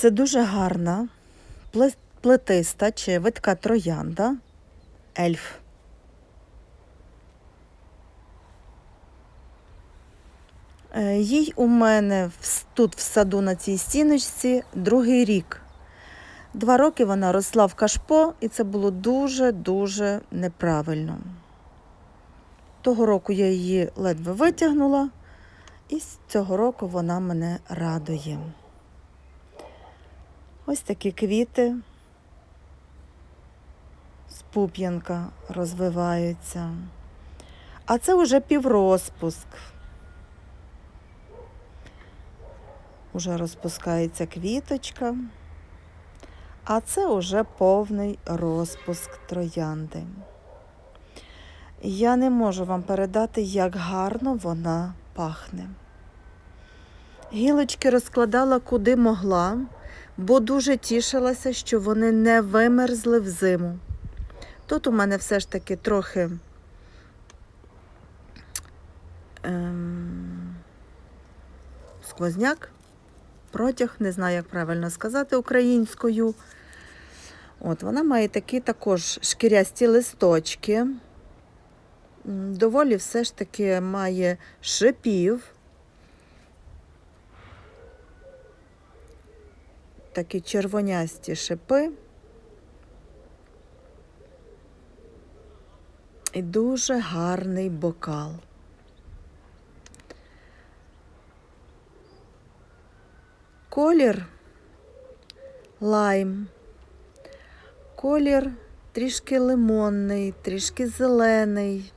Це дуже гарна, плетиста чи витка троянда. Ельф. Е, Їй у мене тут в саду на цій стіночці другий рік. Два роки вона росла в кашпо, і це було дуже-дуже неправильно. Того року я її ледве витягнула, і з цього року вона мене радує. Ось такі квіти з пуп'янка розвиваються. А це вже піврозпуск. Уже розпускається квіточка. А це уже повний розпуск троянди. Я не можу вам передати, як гарно вона пахне. Гілочки розкладала куди могла, бо дуже тішилася, що вони не вимерзли в зиму. Тут у мене все ж таки трохи ем, сквозняк, протяг, не знаю, як правильно сказати українською. От, вона має такі також шкірясті листочки. Доволі все ж таки має шипів. Такі червонясті шипи. І дуже гарний бокал. Колір лайм. Колір трішки лимонний, трішки зелений,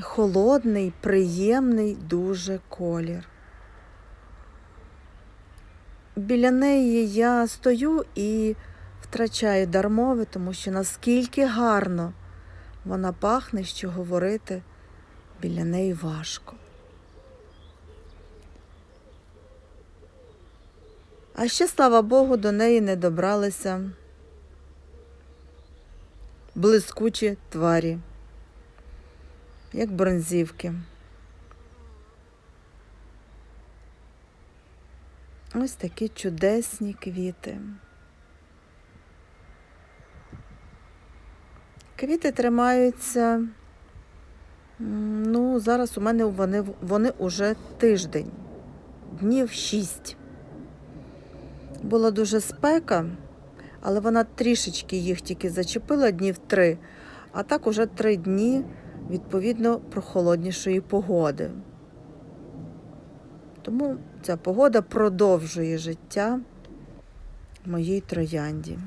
холодний, приємний дуже колір. Біля неї я стою і втрачаю дармове, тому що наскільки гарно вона пахне, що говорити біля неї важко. А ще, слава Богу, до неї не добралися блискучі тварі, як бронзівки. Ось такі чудесні квіти. Квіти тримаються. Ну, зараз у мене вони, вони уже тиждень, днів шість. Була дуже спека, але вона трішечки їх тільки зачепила днів три, а так уже три дні відповідно прохолоднішої погоди. Тому ця погода продовжує життя моїй троянді.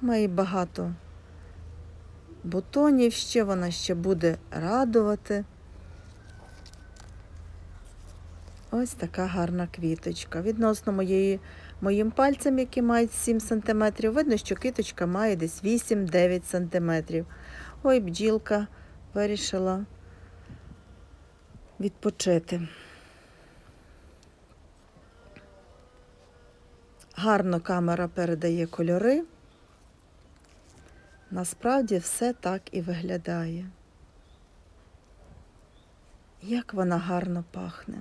Має багато бутонів ще, вона ще буде радувати. Ось така гарна квіточка. Відносно моєї, моїм пальцем, які мають 7 см, видно, що квіточка має десь 8-9 см. Ой, бджілка вирішила відпочити. Гарно камера передає кольори. Насправді все так і виглядає. Як вона гарно пахне.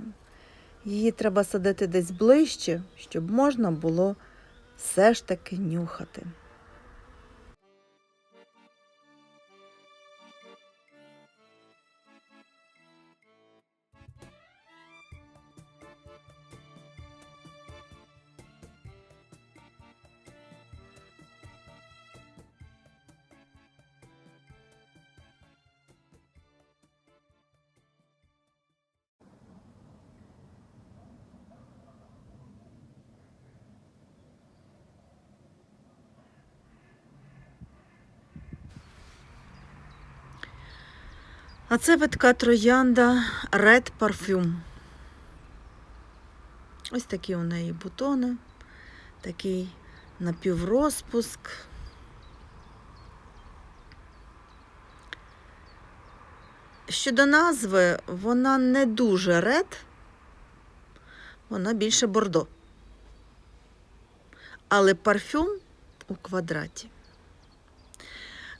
Її треба садити десь ближче, щоб можна було все ж таки нюхати. А це витка троянда Red Parfum. Ось такі у неї бутони, такий напіврозпуск. Щодо назви, вона не дуже ред, вона більше бордо. Але парфюм у квадраті.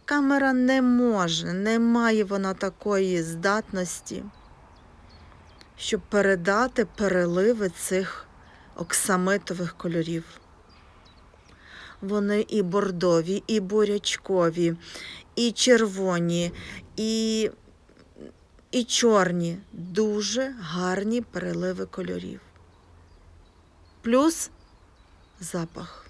Камера не може, не має вона такої здатності, щоб передати переливи цих оксамитових кольорів. Вони і бордові, і бурячкові, і червоні, і, і чорні. Дуже гарні переливи кольорів. Плюс запах.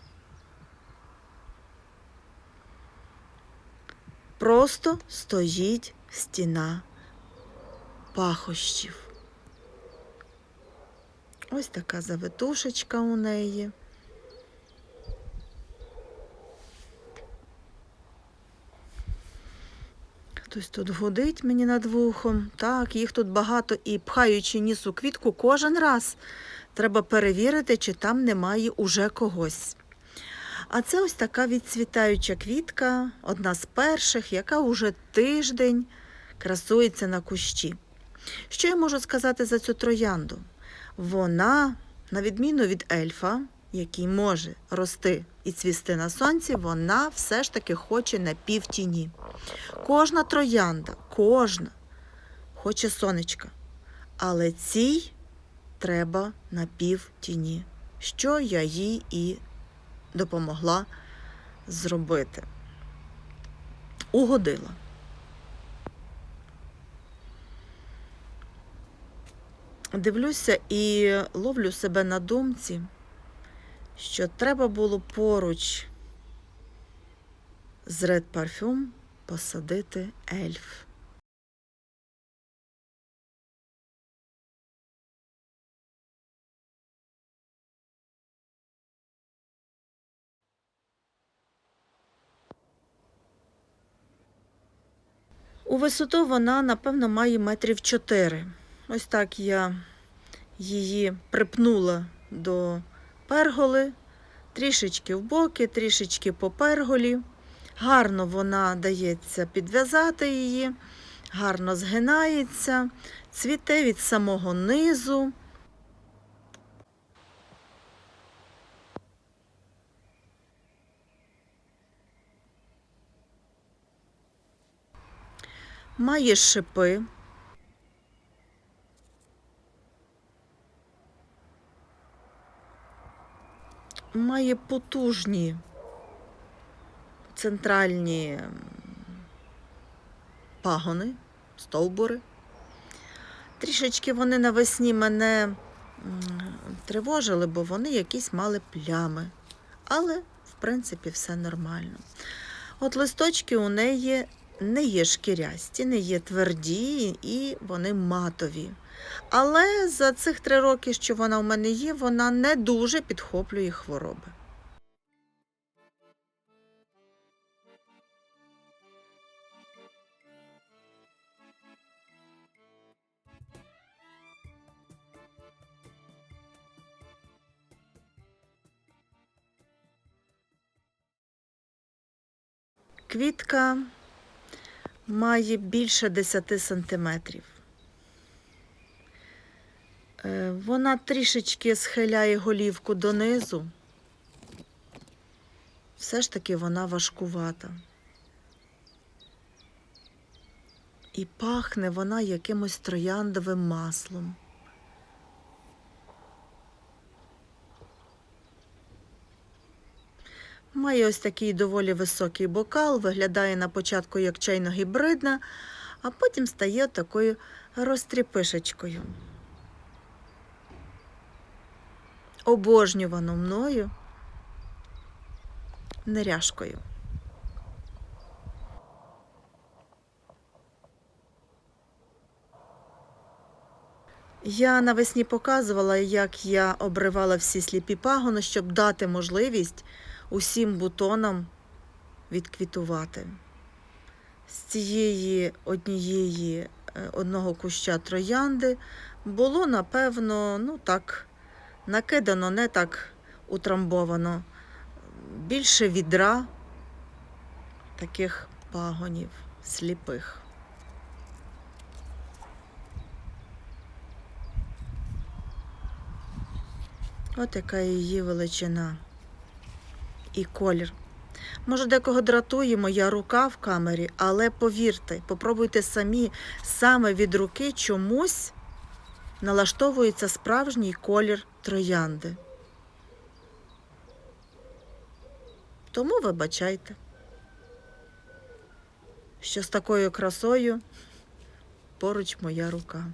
Просто стоїть стіна пахощів. Ось така завитушечка у неї. Хтось тут гудить мені над вухом. Так, їх тут багато і пхаючи ніс у квітку кожен раз. Треба перевірити, чи там немає уже когось. А це ось така відцвітаюча квітка, одна з перших, яка уже тиждень красується на кущі. Що я можу сказати за цю троянду? Вона, на відміну від ельфа, який може рости і цвісти на сонці, вона все ж таки хоче на півтіні. Кожна троянда, кожна хоче сонечка. Але цій треба на півтіні, що я їй і допомогла зробити. Угодила. Дивлюся і ловлю себе на думці, що треба було поруч з Red Parfum посадити ельф. У висоту вона, напевно, має метрів 4. Ось так я її припнула до перголи, трішечки в боки, трішечки по перголі. Гарно вона дається підв'язати її, гарно згинається, цвіте від самого низу. Має шипи. Має потужні центральні пагони, стовбури. Трішечки вони навесні мене тривожили, бо вони якісь мали плями. Але, в принципі, все нормально. От листочки у неї не є шкірясті, не є тверді і вони матові. Але за цих три роки, що вона в мене є, вона не дуже підхоплює хвороби. Квітка має більше 10 сантиметрів. Е, Вона трішечки схиляє голівку донизу. Все ж таки вона важкувата. І пахне вона якимось трояндовим маслом. Має ось такий доволі високий бокал, виглядає на початку як чайно-гібридна, а потім стає такою розтріпишечкою. Обожнювану мною неряшкою. Я навесні показувала, як я обривала всі сліпі пагони, щоб дати можливість усім бутонам відквітувати. З цієї однієї е, одного куща троянди було, напевно, ну так, накидано, не так утрамбовано, більше відра таких пагонів сліпих. От яка її величина і колір. Може, декого дратує моя рука в камері, але повірте, попробуйте самі саме від руки чомусь налаштовується справжній колір троянди. Тому вибачайте, що з такою красою поруч моя рука.